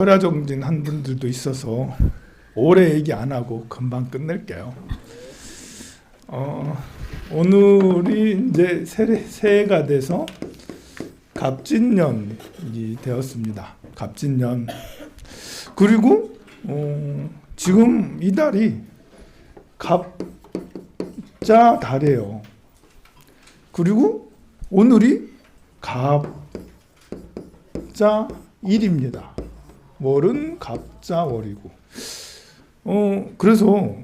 혈화정진 한 분들도 있어서 오래 얘기 안 하고 금방 끝낼게요. 어, 오늘이 이제 새, 새해 가 돼서 갑진년이 되었습니다. 갑진년. 그리고 어, 지금 이 달이 갑자 달이에요. 그리고 오늘이 갑자 일입니다. 월은 갑자월이고. 어 그래서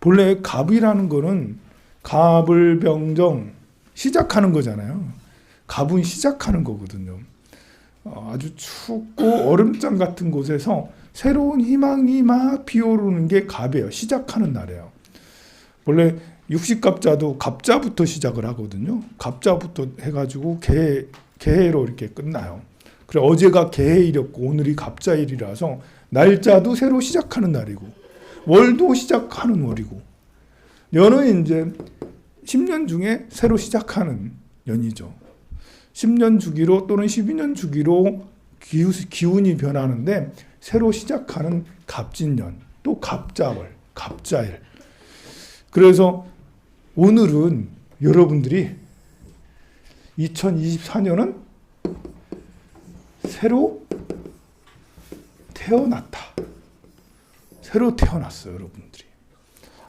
본래 갑이라는 거는 갑을 병정 시작하는 거잖아요. 갑은 시작하는 거거든요. 어, 아주 춥고 얼음장 같은 곳에서 새로운 희망이 막 피어오르는 게 갑이에요. 시작하는 날이에요. 원래 육식갑자도 갑자부터 시작을 하거든요. 갑자부터 해가지고 개 개해로 이렇게 끝나요. 그래 어제가 개해일이었고 오늘이 갑자일이라서 날짜도 새로 시작하는 날이고 월도 시작하는 월이고 연은 이제 10년 중에 새로 시작하는 연이죠. 10년 주기로 또는 12년 주기로 기후, 기운이 변하는데 새로 시작하는 갑진년 또 갑자월 갑자일 그래서 오늘은 여러분들이 2024년은 새로 태어났다. 새로 태어났어요, 여러분들이.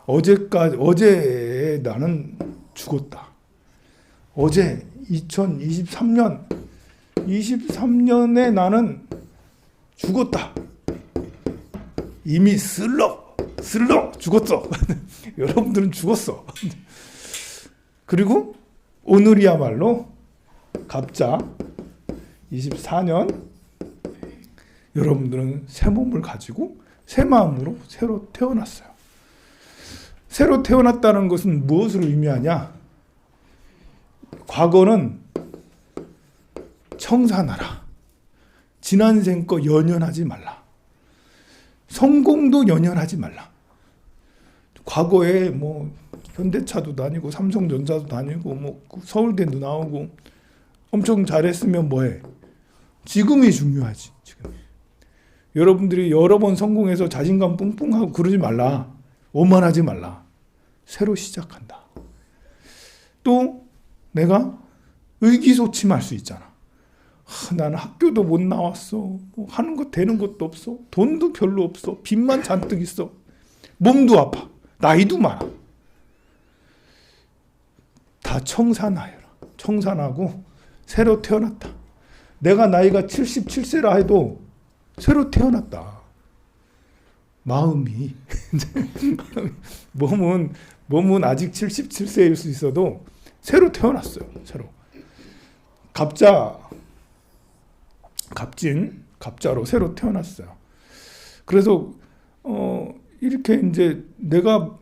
어제까지 어제 나는 죽었다. 어제 2023년 23년에 나는 죽었다. 이미 슬러 슬러 죽었어. 여러분들은 죽었어. 그리고 오늘이야말로 갑자 24년 여러분들은 새 몸을 가지고 새 마음으로 새로 태어났어요. 새로 태어났다는 것은 무엇을 의미하냐? 과거는 청산하라. 지난 생거 연연하지 말라. 성공도 연연하지 말라. 과거에 뭐 현대차도 다니고 삼성전자도 다니고 뭐 서울대도 나오고 엄청 잘했으면 뭐해? 지금이 중요하지. 지금. 여러분들이 여러 번 성공해서 자신감 뿡뿡하고 그러지 말라. 오만하지 말라. 새로 시작한다. 또 내가 의기소침할 수 있잖아. 아, 나는 학교도 못 나왔어. 뭐 하는 거 되는 것도 없어. 돈도 별로 없어. 빚만 잔뜩 있어. 몸도 아파. 나이도 많아. 다 청산하여라. 청산하고 새로 태어났다. 내가 나이가 77세라 해도 새로 태어났다. 마음이 몸은 몸은 아직 77세일 수 있어도 새로 태어났어요. 새로 갑자 갑진 갑자로 새로 태어났어요. 그래서 어 이렇게 이제 내가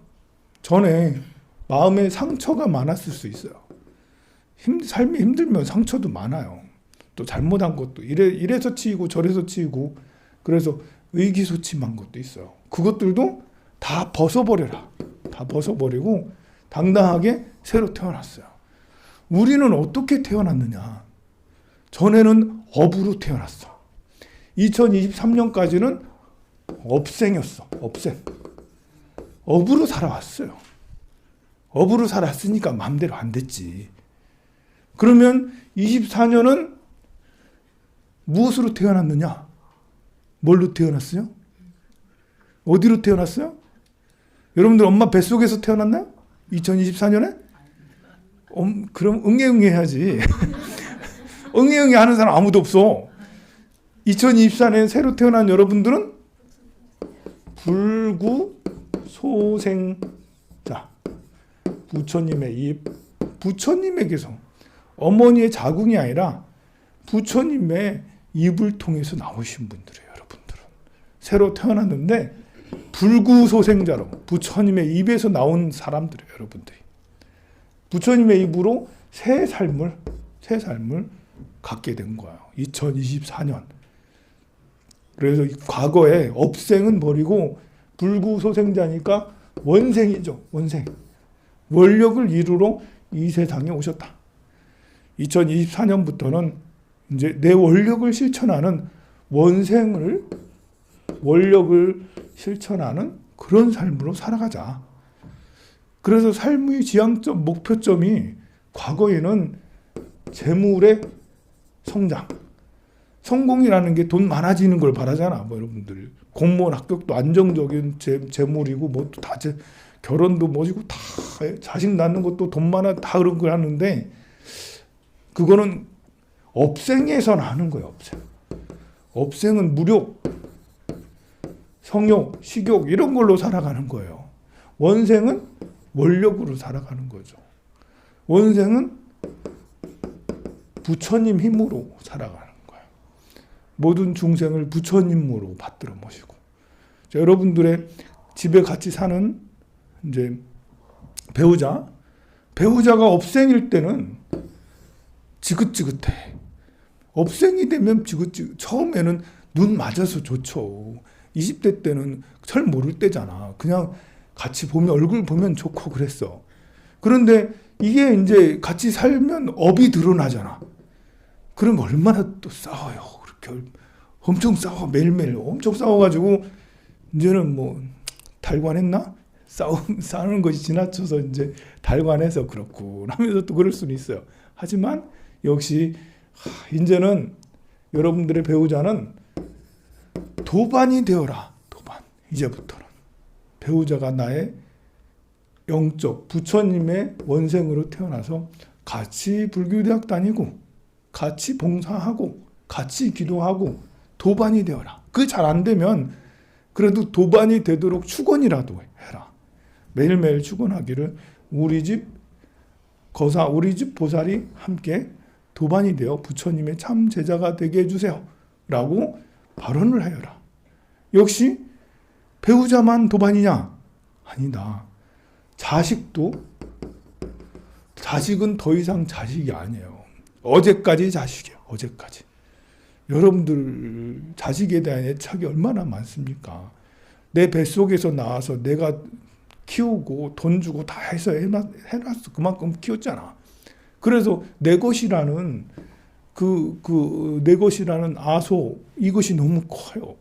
전에 마음에 상처가 많았을 수 있어요. 힘, 삶이 힘들면 상처도 많아요. 또 잘못한 것도 이래 이래서 치이고 저래서 치이고 그래서 의기소침한 것도 있어요. 그것들도 다 벗어버려라. 다 벗어버리고 당당하게 새로 태어났어요. 우리는 어떻게 태어났느냐? 전에는 업으로 태어났어. 2023년까지는 업생이었어. 업생. 업으로 살아왔어요. 업으로 살았으니까 마음대로 안 됐지. 그러면 24년은 무엇으로 태어났느냐? 뭘로 태어났어요? 어디로 태어났어요? 여러분들 엄마 뱃속에서 태어났나요? 2024년에? 음, 그럼 응애응애 해야지. 응애응애 하는 사람 아무도 없어. 2024년 새로 태어난 여러분들은 불구 소생자 부처님의 입 부처님에게서 어머니의 자궁이 아니라 부처님의 입을 통해서 나오신 분들이에요, 여러분들은. 새로 태어났는데 불구소생자로 부처님의 입에서 나온 사람들이에요, 여러분들이. 부처님의 입으로 새 삶을 새 삶을 갖게 된 거예요. 2024년. 그래서 과거에 업생은 버리고 불구소생자니까 원생이죠. 원생. 원력을 이루러 이 세상에 오셨다. 2024년부터는 이제 내 원력을 실천하는 원생을 원력을 실천하는 그런 삶으로 살아가자. 그래서 삶의 지향점, 목표점이 과거에는 재물의 성장, 성공이라는 게 돈 많아지는 걸 바라잖아. 뭐 여러분들 공무원 합격도 안정적인 재, 재물이고 뭐 다 결혼도 뭐지고 다 자식 낳는 것도 돈 많아 다 그런 걸 하는데 그거는 업생에서 나는 거예요. 업생. 업생은 무력, 성욕, 식욕 이런 걸로 살아가는 거예요. 원생은 원력으로 살아가는 거죠. 원생은 부처님 힘으로 살아가는 거예요. 모든 중생을 부처님으로 받들어 모시고 자, 여러분들의 집에 같이 사는 이제 배우자 배우자가 업생일 때는 지긋지긋해. 업생이 되면 지긋지긋 처음에는 눈 맞아서 좋죠. 20대 때는 잘 모를 때잖아. 그냥 같이 보면 얼굴 보면 좋고 그랬어. 그런데 이게 이제 같이 살면 업이 드러나잖아. 그럼 얼마나 또 싸워요. 그렇게 엄청 싸워 매일매일 엄청 싸워가지고 이제는 뭐 달관했나? 싸움 싸우는 것이 지나쳐서 이제 달관해서 그렇고 하면서 또 그럴 수는 있어요. 하지만 역시 하, 이제는 여러분들의 배우자는 도반이 되어라. 도반. 이제부터는 배우자가 나의 영적 부처님의 원생으로 태어나서 같이 불교대학 다니고 같이 봉사하고 같이 기도하고 도반이 되어라. 그 잘 안 되면 그래도 도반이 되도록 축원이라도 해라. 매일매일 축원하기를 우리 집 거사 우리 집 보살이 함께 도반이 되어 부처님의 참 제자가 되게 해주세요. 라고 발언을 하여라. 역시 배우자만 도반이냐? 아니다. 자식도 자식은 더 이상 자식이 아니에요. 어제까지 자식이에요. 어제까지. 여러분들 자식에 대한 애착이 얼마나 많습니까? 내 뱃속에서 나와서 내가 키우고 돈 주고 다 해서 해놨, 해놨어. 그만큼 키웠잖아. 그래서 내 것이라는 그, 그, 내 것이라는 아소, 이것이 너무 커요.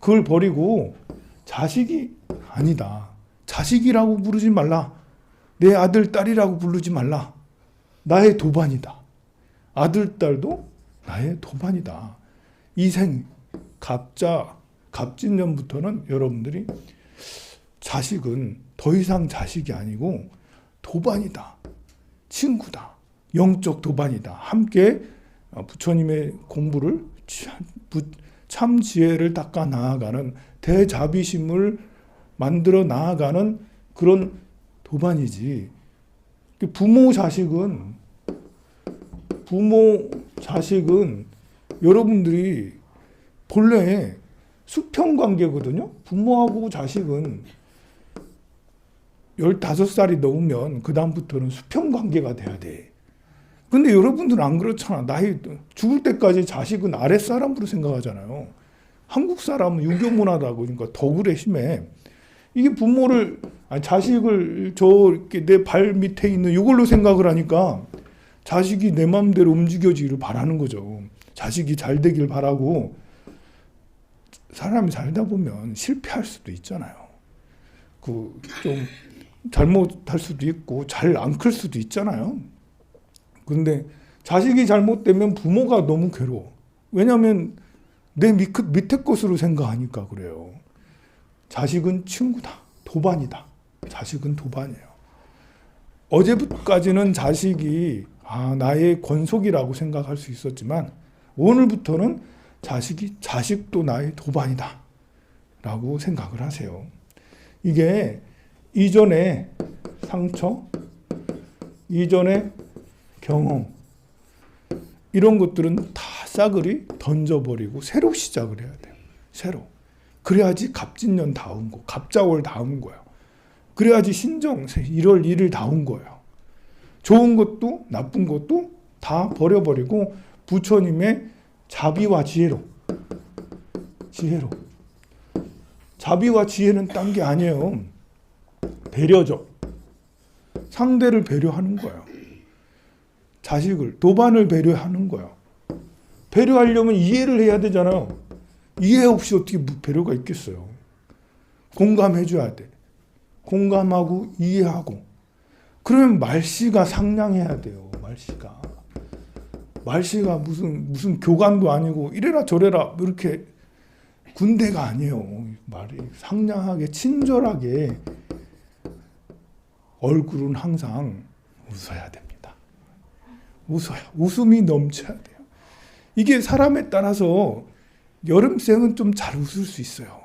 그걸 버리고 자식이 아니다. 자식이라고 부르지 말라. 내 아들, 딸이라고 부르지 말라. 나의 도반이다. 아들, 딸도 나의 도반이다. 이생, 갑자, 갑진년부터는 여러분들이 자식은 더 이상 자식이 아니고 도반이다. 친구다. 영적 도반이다. 함께 부처님의 공부를 참 지혜를 닦아 나아가는 대자비심을 만들어 나아가는 그런 도반이지. 부모 자식은 부모 자식은 여러분들이 본래 수평 관계거든요. 부모하고 자식은 15살이 넘으면 그다음부터는 수평 관계가 돼야 돼. 근데 여러분들은 안 그렇잖아. 나이 죽을 때까지 자식은 아랫사람으로 생각하잖아요. 한국 사람은 유교 문화다 보니까 더 그래 심해. 이게 부모를 아니 자식을 저 이렇게 내 발 밑에 있는 이걸로 생각을 하니까 자식이 내 마음대로 움직여지기를 바라는 거죠. 자식이 잘 되길 바라고 사람이 살다 보면 실패할 수도 있잖아요. 그 좀 잘못할 수도 있고 잘 안 클 수도 있잖아요. 근데 자식이 잘못되면 부모가 너무 괴로워. 왜냐하면 내 밑, 밑에 것으로 생각하니까 그래요. 자식은 친구다. 도반이다. 자식은 도반이에요. 어제까지는 자식이 아, 나의 권속이라고 생각할 수 있었지만 오늘부터는 자식이 자식도 나의 도반이다. 라고 생각을 하세요. 이게 이전에 상처, 이전에 경험, 이런 것들은 다 싸그리 던져버리고 새로 시작을 해야 돼요. 새로. 그래야지 갑진년 다운 거, 갑자월 다운 거예요. 그래야지 신정 1월 1일 다운 거예요. 좋은 것도 나쁜 것도 다 버려버리고 부처님의 자비와 지혜로 지혜로 자비와 지혜는 딴 게 아니에요. 배려죠. 상대를 배려하는 거예요. 자식을 도반을 배려하는 거예요. 배려하려면 이해를 해야 되잖아요. 이해 없이 어떻게 무- 배려가 있겠어요. 공감해줘야 돼. 공감하고 이해하고. 그러면 말씨가 상냥해야 돼요. 말씨가. 말씨가 무슨 무슨 교관도 아니고 이래라 저래라 이렇게 군대가 아니에요. 말이 상냥하게 친절하게 얼굴은 항상 웃어야 됩니다. 웃어요. 웃음이 넘쳐야 돼요. 이게 사람에 따라서 여름생은 좀 잘 웃을 수 있어요.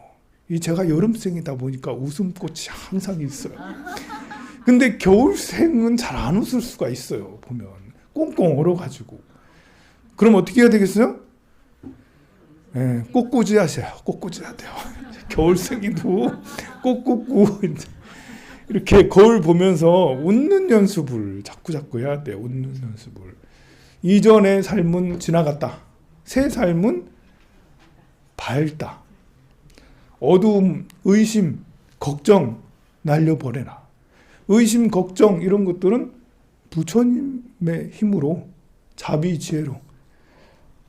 이 제가 여름생이다 보니까 웃음꽃이 항상 있어요. 근데 겨울생은 잘 안 웃을 수가 있어요. 보면 꽁꽁 얼어가지고. 그럼 어떻게 해야 되겠어요? 예, 꽃꽂이 하세요. 꽃꽂이 하세요. 겨울생이도 이제 이렇게 거울 보면서 웃는 연습을 자꾸 자꾸 해야 돼요. 웃는 연습을. 이전의 삶은 지나갔다. 새 삶은 밝다. 어두움, 의심, 걱정 날려버려라. 의심, 걱정 이런 것들은 부처님의 힘으로 자비 지혜로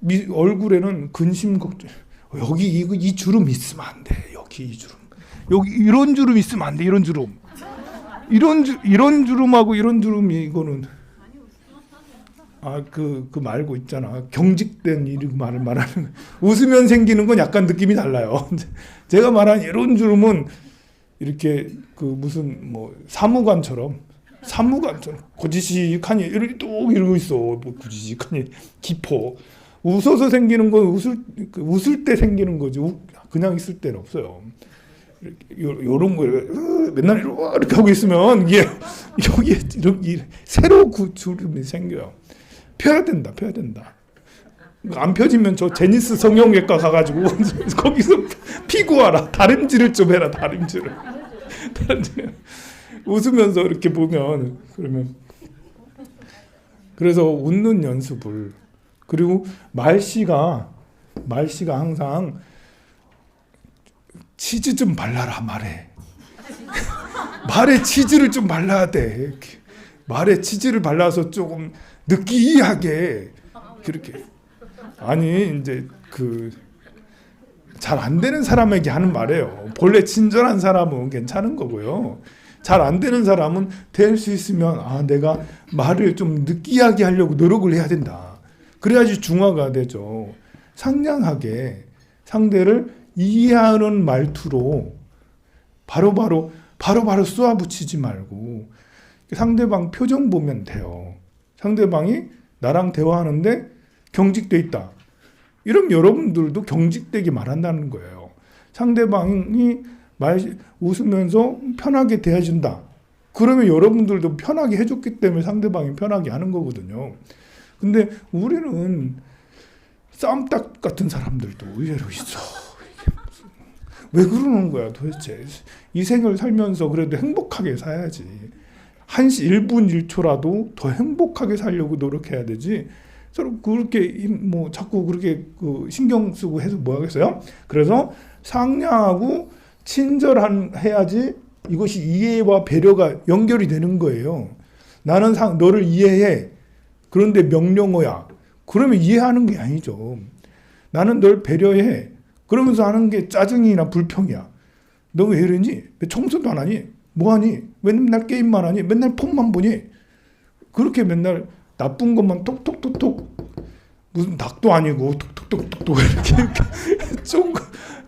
미, 얼굴에는 근심 걱정 여기 이거 이 주름 있으면 안 돼. 여기 이 주름. 여기 이런 주름 있으면 안 돼. 이런 주름. 이런 주, 이런 주름하고 이런 주름이 이거는 아그그 말고 있잖아 경직된 이 말을 말하는 웃으면 생기는 건 약간 느낌이 달라요. 제가 말한 이런 주름은 이렇게 그 무슨 뭐 사무관처럼 사무관처럼 고지식하니 이렇게 뚝 이러고 있어 뭐 고지식하니 깊어 웃어서 생기는 건 웃을 그 웃을 때 생기는 거지 우- 그냥 있을 때는 없어요. 요런 거 으, 맨날 이렇게 하고 있으면 이게 여기에 이렇게 새로 그 주름이 생겨요. 펴야 된다, 펴야 된다. 안 펴지면 저 제니스 성형외과 가가지고 거기서 피고 와라. 다림질을 좀 해라. 다림질을. 다림질. 웃으면서 이렇게 보면 그러면 그래서 웃는 연습을 그리고 말씨가 말씨가 항상 치즈 좀 발라라 말해. 말에 치즈를 좀 발라야 돼. 말에 치즈를 발라서 조금 느끼하게 그렇게 아니 이제 그 잘 안 되는 사람에게 하는 말이에요. 본래 친절한 사람은 괜찮은 거고요. 잘 안 되는 사람은 될 수 있으면 아 내가 말을 좀 느끼하게 하려고 노력을 해야 된다. 그래야지 중화가 되죠. 상냥하게 상대를 이해하는 말투로 바로바로 바로바로 쏘아붙이지 말고 상대방 표정 보면 돼요. 상대방이 나랑 대화하는데 경직돼 있다. 이러면 여러분들도 경직되게 말한다는 거예요. 상대방이 말 웃으면서 편하게 대해준다. 그러면 여러분들도 편하게 해줬기 때문에 상대방이 편하게 하는 거거든요. 근데 우리는 쌈딱 같은 사람들도 의외로 있어. 왜 그러는 거야 도대체? 이 생을 살면서 그래도 행복하게 살아야지. 한시 1분 1초라도 더 행복하게 살려고 노력해야 되지. 서로 그렇게 임- 뭐 자꾸 그렇게 그 신경 쓰고 해서 뭐 하겠어요? 그래서 상냥하고 친절한 해야지 이것이 이해와 배려가 연결이 되는 거예요. 나는 상 너를 이해해. 그런데 명령어야. 그러면 이해하는 게 아니죠. 나는 널 배려해. 그러면서 하는 게 짜증이나 불평이야. 너 왜 이러니? 왜 청소도 안 하니? 뭐 하니? 왜 맨날 게임만 하니? 맨날 폰만 보니? 그렇게 맨날 나쁜 것만 톡톡톡톡 무슨 닭도 아니고 톡톡톡톡 이렇게 쪼고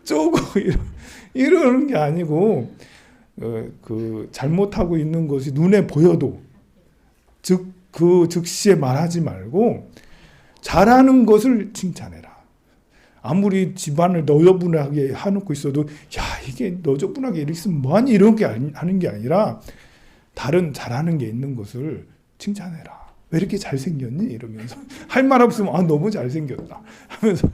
쪼고 이러- 이러는 게 아니고 어, 그 잘못하고 있는 것이 눈에 보여도 즉 그 즉시에 말하지 말고 잘하는 것을 칭찬해라. 아무리 집안을 너저분하게 해놓고 있어도 야 이게 너저분하게 이렇게 있으면 뭐하니? 이런 게 아니, 하는 게 아니라 다른 잘하는 게 있는 것을 칭찬해라. 왜 이렇게 잘생겼니? 이러면서 할 말 없으면 아 너무 잘생겼다. 하면서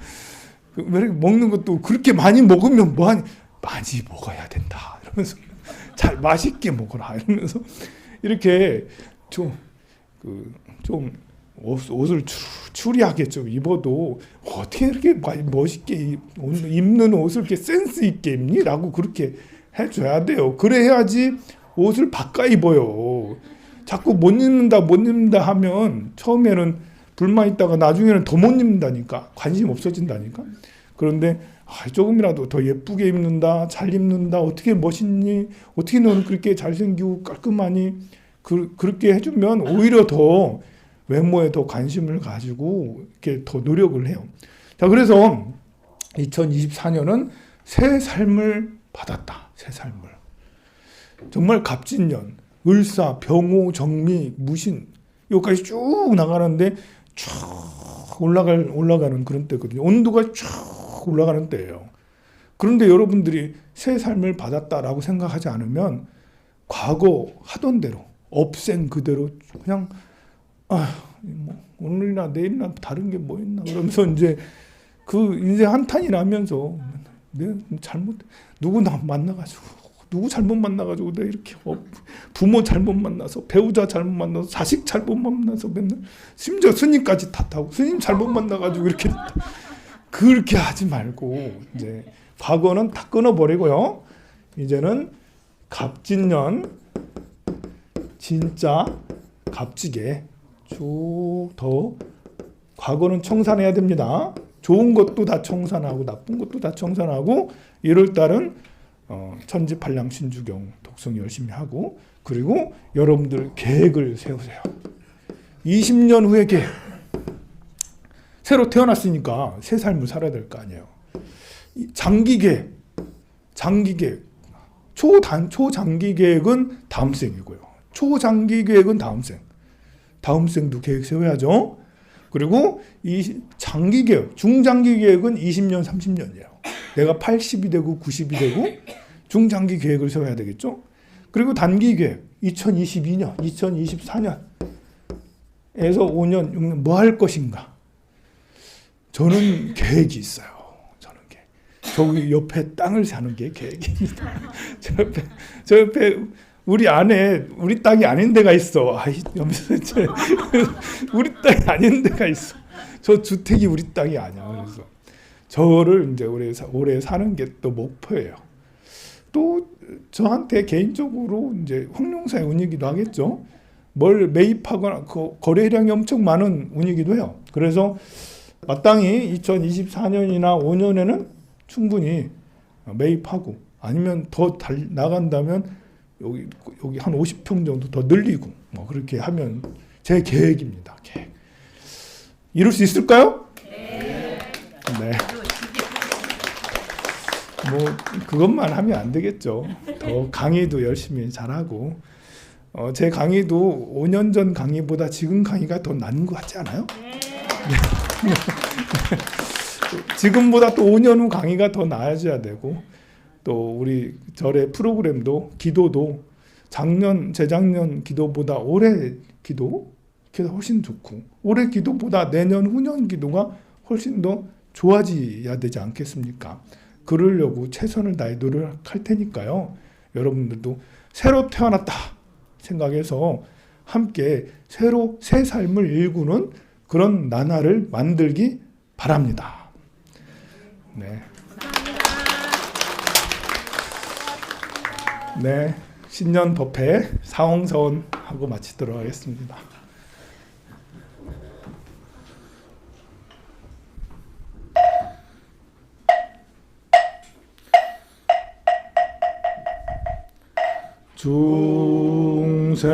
그왜 이렇게 먹는 것도 그렇게 많이 먹으면 뭐하니? 많이 먹어야 된다. 이러면서 잘 맛있게 먹어라. 이러면서 이렇게 좀그좀 옷, 추, 추리하게 좀 입어도 어떻게 이렇게 마- 멋있게 입는 옷을 이렇게 센스 있게 입니?라고 그렇게 해줘야 돼요. 그래야지 옷을 바꿔 입어요. 자꾸 못 입는다 못 입는다 하면 처음에는 불만 있다가 나중에는 더 못 입는다니까 관심 없어진다니까. 그런데 아, 조금이라도 더 예쁘게 입는다, 잘 입는다, 어떻게 멋있니, 어떻게 너는 그렇게 잘생기고 깔끔하니, 그, 그렇게 해주면 오히려 더 외모에 더 관심을 가지고 이렇게 더 노력을 해요. 자, 그래서 2024년은 새 삶을 받았다. 새 삶을. 정말 갑진년, 을사, 병호, 정미, 무신 여기까지 쭉 나가는데 쭉 올라갈 올라가는 그런 때거든요. 온도가 쭉 올라가는 때예요. 그런데 여러분들이 새 삶을 받았다라고 생각하지 않으면 과거 하던 대로 업생 그대로 그냥 아 뭐 오늘이나 내일이나 다른 게 뭐 있나? 그러면서 이제 그 인생 한탄이 나면서 내가 잘못 누구 나 만나가지고 누구 잘못 만나가지고 내가 이렇게 어, 부모 잘못 만나서 배우자 잘못 만나서 자식 잘못 만나서 맨날 심지어 스님까지 탓하고 스님 잘못 만나가지고 이렇게 그렇게 하지 말고 이제 과거는 다 끊어버리고요. 이제는 갑진년 진짜 갑지게 쭉 더 과거는 청산해야 됩니다. 좋은 것도 다 청산하고 나쁜 것도 다 청산하고 1월 달은 어, 천지팔량 신주경 독성 열심히 하고 그리고 여러분들 계획을 세우세요. 20년 후의 계획. 새로 태어났으니까 새 삶을 살아야 될 거 아니에요. 이 장기 계획, 장기 계획, 초단 초장기 계획은 다음 생이고요. 초장기 계획은 다음 생. 다음 생도 계획 세워야죠. 그리고 이 장기 계획, 중장기 계획은 20년, 30년이에요. 내가 80이 되고 90이 되고 중장기 계획을 세워야 되겠죠. 그리고 단기 계획, 2022년, 2024년 에서 5년, 6년 뭐 할 것인가. 저는 계획이 있어요. 저는 계획. 저기 옆에 땅을 사는 게 계획입니다. 저 옆에, 저 옆에 우리 안에 우리 땅이 아닌 데가 있어. 아이, 염소 우리 땅이 아닌 데가 있어. 저 주택이 우리 땅이 아니야. 그래서 저를 이제 올해 사- 올해 사는 게 또 목표예요. 또 저한테 개인적으로 이제 황룡사의 운이기도 하겠죠. 뭘 매입하거나 그 거래량이 엄청 많은 운이기도 해요. 그래서 마땅히 2024년이나 5년에는 충분히 매입하고 아니면 더 달, 나간다면 여기 여기 한 50평 정도 더 늘리고 뭐 그렇게 하면 제 계획입니다. 계획. 이룰 수 있을까요? 네. 뭐 그것만 하면 안 되겠죠. 더 강의도 열심히 잘하고 어, 제 강의도 5년 전 강의보다 지금 강의가 더 나은 것 같지 않아요? 지금보다 또 5년 후 강의가 더 나아져야 되고 또 우리 절의 프로그램도 기도도 작년 재작년 기도보다 올해 기도 기도 훨씬 좋고 올해 기도보다 내년 후년 기도가 훨씬 더 좋아져야 되지 않겠습니까? 그러려고 최선을 다해 노력할 테니까요. 여러분들도 새로 태어났다 생각해서 함께 새로 새 삶을 일구는 그런 나날을 만들기 바랍니다. 네. 네. 신년 법회 사홍서원 하고 마치도록 하겠습니다. 중생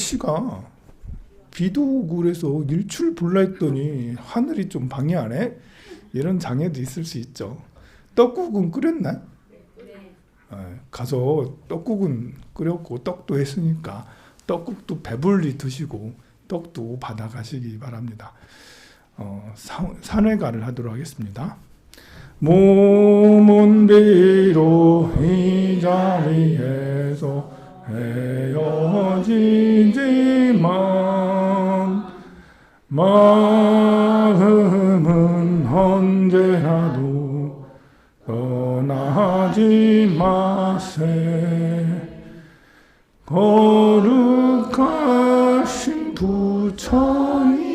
날씨가 비도 오고 그래서 일출 불라 했더니 하늘이 좀 방해하네 이런 장애도 있을 수 있죠 떡국은 끓였나? 예, 가서 떡국은 끓였고 떡도 했으니까 떡국도 배불리 드시고 떡도 받아가시기 바랍니다. 어, 사- 산회가를 하도록 하겠습니다. 몸은 비록 이 자리에서 헤어지지만 마음은 언제라도 떠나지 마세. 거룩하신 부처님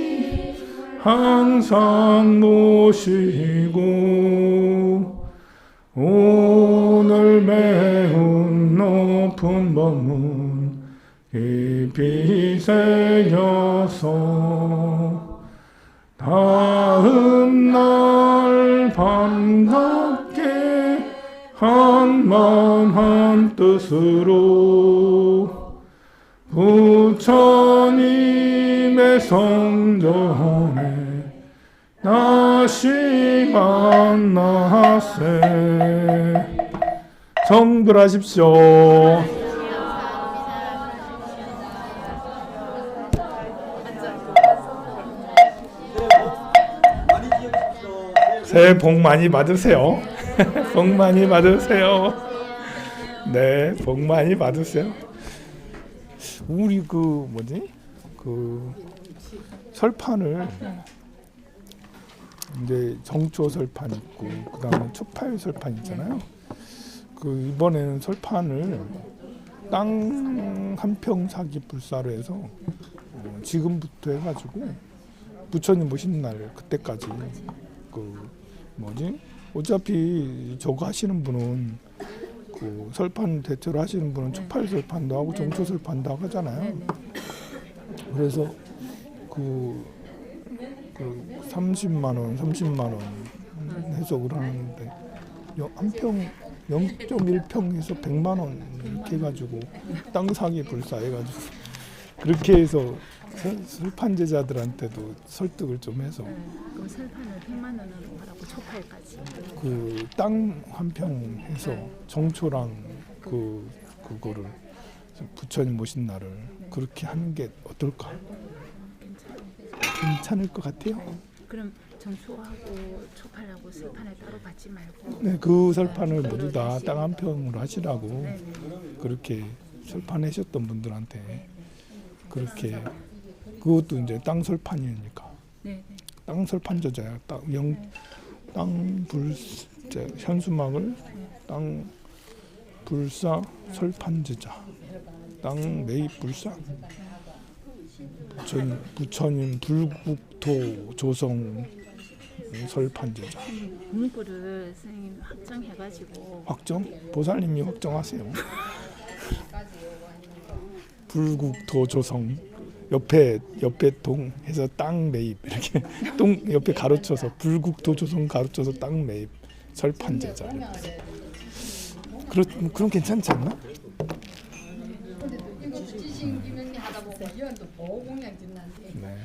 항상 모시고 오늘 매운 높은 법문 깊이 새겨서 다음 날 반갑게 한 마음 한 뜻으로 부처님의 성전에 다시 만나세 성불하십시오. 새해 복 많이 받으세요. 복 많이 받으세요. 네, 복 많이 받으세요. 우리 그 뭐지? 그 설판을 이제 정초 설판 있고 그다음에 초파일 설판 있잖아요. 그 이번에는 설판을 땅 한 평 사기 불사로 해서 어, 지금부터 해가지고 부처님 모신 날 그때까지 그 뭐지? 어차피 저거 하시는 분은 그 설판 대체로 하시는 분은 초파일 설판도 하고 정초 설판도 하고 하잖아요. 그래서 그, 그 30만 원, 30만 원 해서 그러는데 한 평 0.1평에서 100만 원 이렇게 해가지고 땅 사기 불사해가지고 그렇게 해서 설- 설판제자들한테도 설득을 좀 해서 그럼 설판을 100만 원으로 하라고 초팔까지. 그 땅 한 평 해서 정초랑 그 그거를 부처님 모신 날을 그렇게 하는 게 어떨까? 괜찮을 것 같아요. 그럼 정초하고 초팔하고 설판을 따로 받지 말고. 네, 그 설판을 모두 다 땅 한 평으로 하시라고 그렇게 설판하셨던 분들한테 그렇게 그것도 이제 땅 설판이니까 네, 네. 땅 설판 저자야. 땅영땅불 현수막을 땅 불사 설판제자. 땅 매입 불사. 부처님, 부처님 불국토 조성 설판제자. 문구를 선생님 확정해가지고 확정? 보살님이 확정하세요. 불국토 조성 옆에 옆에 동 해서 땅 매입 이렇게 동 옆에 가로쳐서 불국토 조성 가로쳐서 땅 매입 설판제자 이렇게. 그렇 그럼 괜찮지 않나? 네.